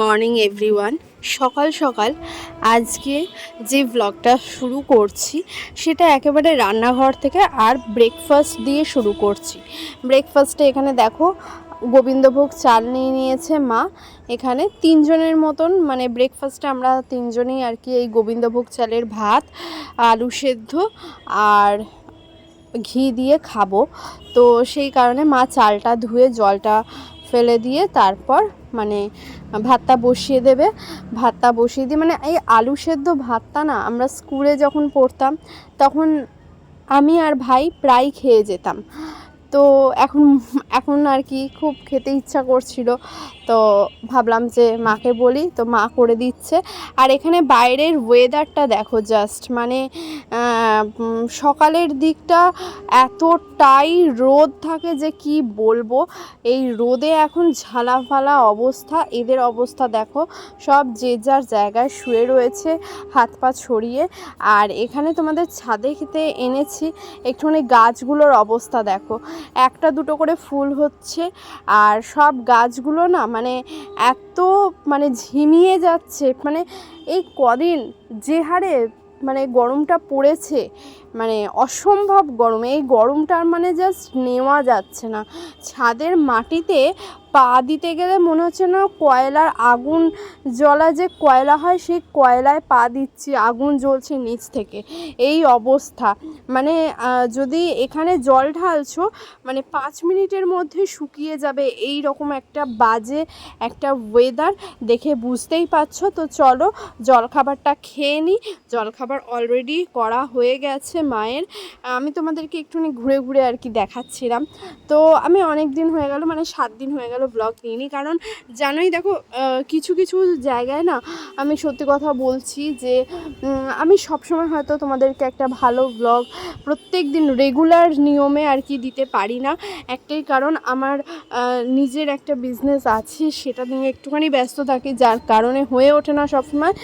Morning, everyone. সকাল সকাল আজকে যে ব্লগটা শুরু করছি, সেটা একেবারে রান্নাঘর থেকে আর ব্রেকফাস্ট দিয়ে শুরু করছি। ব্রেকফাস্টে এখানে দেখো, গোবিন্দভোগ চাল নিয়ে নিয়েছে মা। এখানে তিনজনের মতন মানে ব্রেকফাস্টে আমরা তিনজনেই আর কি এই গোবিন্দভোগ চালের ভাত, আলু সেদ্ধ আর ঘি দিয়ে খাব। তো সেই কারণে মা চালটা ধুয়ে জলটা ফেলে দিয়ে তারপর মানে ভাতটা বসিয়ে দেবে। ভাতটা বসিয়ে দিয়ে মানে এই আলু সেদ্ধ ভাতটা না আমরা স্কুলে যখন পড়তাম, তখন আমি আর ভাই প্রায় খেয়ে যেতাম। তো এখন এখন আর কি খুব খেতে ইচ্ছা করছিল। তো ভাবলাম যে মাকে বলি, তো মা করে দিচ্ছে। আর এখানে বাইরের ওয়েদারটা দেখো জাস্ট মানে সকালের দিকটা এতটাই রোদ থাকে যে কি বলব। এই রোদে এখন ঝালাফালা অবস্থা, এদের অবস্থা দেখো। সব যে যার জায়গায় শুয়ে রয়েছে, হাত পা ছড়িয়ে। আর এখানে তোমাদের ছাদে খেতে এনেছি, একটুখানি গাছগুলোর অবস্থা দেখো। একটা দুটো করে ফুল হচ্ছে। আর সব গাছগুলো না মানে এত মানে ঝিমিয়ে যাচ্ছে। মানে এই কদিন যে হারে মানে গরমটা পড়েছে মানে অসম্ভব গরম। এই গরমটার মানে জাস্ট নেওয়া যাচ্ছে না। ছাদের মাটিতে পা দিতে গেলে মনে হচ্ছে না কয়লার আগুন জ্বলা যে কয়লা হয়, সেই কয়লায় পা দিচ্ছি, আগুন জ্বলছে নিচ থেকে। এই অবস্থা। মানে যদি এখানে জল ঢালছো মানে পাঁচ মিনিটের মধ্যে শুকিয়ে যাবে এই রকম একটা বাজে একটা ওয়েদার দেখে বুঝতেই পারছ? তো চলো, জলখাবারটা খেয়ে নিই জলখাবার অলরেডি করা হয়ে গেছে। মায়ের আমি তোমাদেরকে একটুখানি ঘুরে ঘুরে আর কি দেখাচ্ছিলাম। তো আমি অনেক দিন হয়ে গেল মানে সাত দিন হয়ে গেল ব্লগ নিইনি। কারণ জানোই দেখো কিছু কিছু জায়গায় না আমি সত্যি কথা বলছি যে আমি সবসময় হয়তো তোমাদেরকে একটা ভালো ব্লগ প্রত্যেক দিন রেগুলার নিয়মে আর কি দিতে পারি না। একটাই কারণ আমার নিজের একটা বিজনেস আছে, সেটা নিয়ে একটুখানি ব্যস্ত থাকি, যার কারণে হয়ে ওঠে না সবসময়।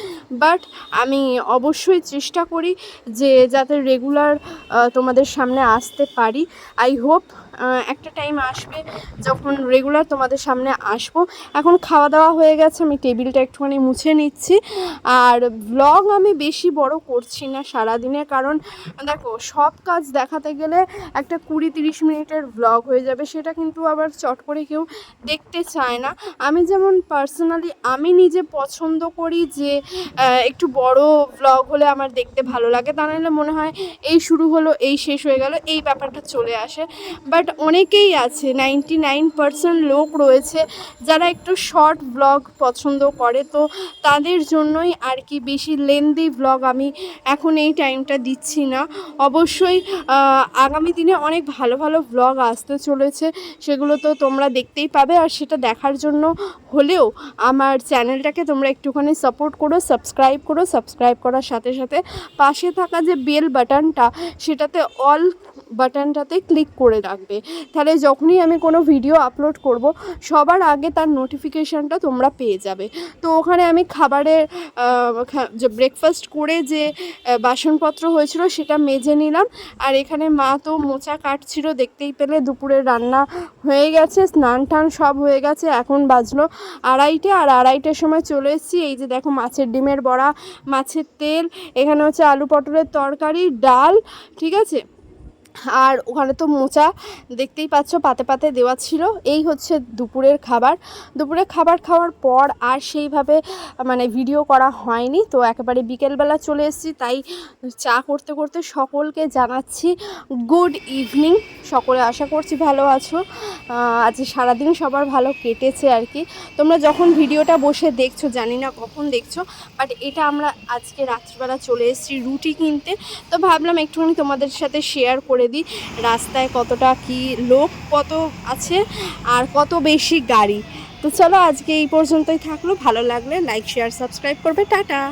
বাট আমি অবশ্যই চেষ্টা করি যে যাতে রেগুলার তোমাদের সামনে আসতে পারি। আই হোপ একটা টাইম আসবে যখন রেগুলার তোমাদের সামনে আসব। এখন খাওয়া দাওয়া হয়ে গেছে, আমি টেবিলটা একটুখানি মুছে নিচ্ছি। আর ব্লগ আমি বেশি বড় করছি না সারাদিনে, কারণ দেখো, সব কাজ দেখাতে গেলে একটা কুড়ি তিরিশ মিনিটের ব্লগ হয়ে যাবে, সেটা কিন্তু আবার চট করে কেউ দেখতে চায় না। আমি যেমন পার্সোনালি আমি নিজে পছন্দ করি যে একটু বড় ব্লগ হলে আমার দেখতে ভালো লাগে। তা নাহলে মনে হয় এই শুরু হলো, এই শেষ হয়ে গেল, এই ব্যাপারটা চলে আসে। বাট অনেকেই আছে নাইনটি নাইন পার্সেন্ট লোক রয়েছে যারা একটু শর্ট ব্লগ পছন্দ করে। তো তাদের জন্যই আর কি বেশি লেন্দি ব্লগ আমি এখন এই টাইমটা দিচ্ছি না। অবশ্যই আগামী দিনে অনেক ভালো ভালো ব্লগ আসতে চলেছে। সেগুলো তো তোমরা দেখতেই পাবে আর সেটা দেখার জন্য হলেও আমার চ্যানেলটাকে তোমরা একটুখানি সাপোর্ট করো সাবস্ক্রাইব করো সাবস্ক্রাইব করার সাথে সাথে পাশে থাকা যে বেল বাটনটা সেটাতে অল বাটনটাতে ক্লিক করে রাখবে। তাহলে যখনই আমি কোনো ভিডিও আপলোড করব, সবার আগে তার নোটিফিকেশানটা তোমরা পেয়ে যাবে। তো ওখানে আমি খাবারের ব্রেকফাস্ট করে যে বাসনপত্র হয়েছিল সেটা মেজে নিলাম। আর এখানে মা তো মোচা কাটছিল, দেখতেই পেলে দুপুরে রান্না হয়ে গেছে, স্নান টান সব হয়ে গেছে, এখন বাজলো আড়াইটে। আর আড়াইটের সময় চলে এসেছি, এই যে দেখো মাছের ডিমের বড়া, মাছের তেল, এখানে হচ্ছে আলু পটলের তরকারি, ডাল, ঠিক আছে? আর ওখানে তো মোচা দেখতেই পাচ্ছ, পাতে পাতে দেওয়া ছিল। এই হচ্ছে দুপুরের খাবার। দুপুরের খাবার খাওয়ার পর আর সেইভাবে মানে ভিডিও করা হয়নি। তো একেবারে বিকেলবেলা চলে এসেছি, তাই চা করতে করতে সকলকে জানাচ্ছি গুড ইভিনিং সকলে আশা করছি ভালো আছো। আজ সারাদিন সবার ভালো কেটেছে আর কি। তোমরা যখন ভিডিওটা বসে দেখছ, জানি না কখন দেখছ বাট এটা আমরা আজকে রাত্রিবেলা চলে এসেছি রুটি কিনতে। তো ভাবলাম একটুখানি তোমাদের সাথে শেয়ার করে দিই রাস্তায় কতটা কি লোক কত আছে আর কত বেশি গাড়ি। তো চলো আজকে এই পর্যন্তই থাকল। ভালো লাগলে লাইক শেয়ার সাবস্ক্রাইব করবে। টাটা!